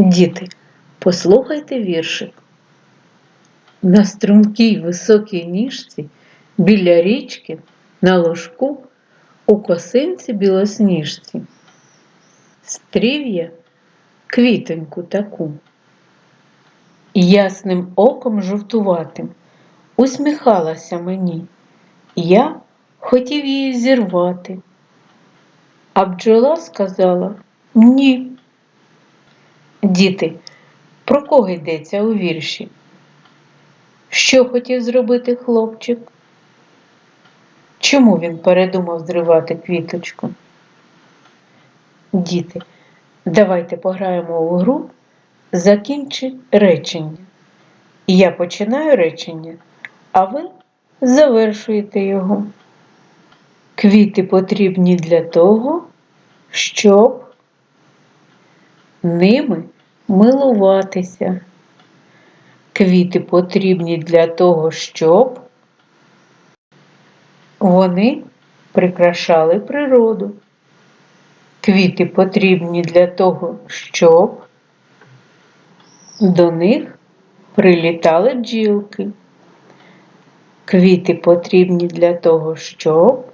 Діти, послухайте віршик. На стрункій високій ніжці біля річки на ложку у косинці білосніжці. Стрів я квітоньку таку. Ясним оком жовтуватим усміхалася мені. Я хотів її зірвати. А бджола сказала ні. Діти, про кого йдеться у вірші? Що хотів зробити хлопчик? Чому він передумав зривати квіточку? Діти, давайте пограємо у гру Закінчи речення. Я починаю речення, а ви завершуєте його. Квіти потрібні для того, щоб ними милуватися. Квіти потрібні для того, щоб вони прикрашали природу. Квіти потрібні для того, щоб до них прилітали бджілки. Квіти потрібні для того, щоб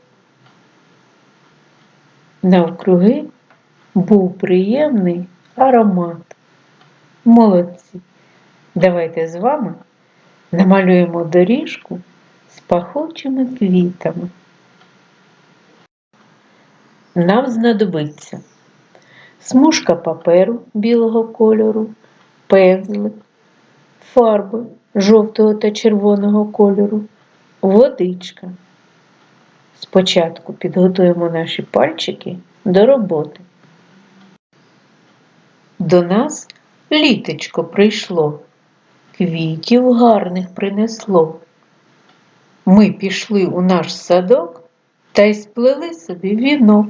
навкруги був приємний аромат. Молодці! Давайте з вами намалюємо доріжку з пахучими квітами. Нам знадобиться смужка паперу білого кольору, пензлик, фарби жовтого та червоного кольору, водичка. Спочатку підготуємо наші пальчики до роботи. До нас літечко прийшло, квітів гарних принесло. Ми пішли у наш садок та й сплели собі вінок.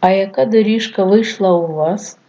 А яка доріжка вийшла у вас?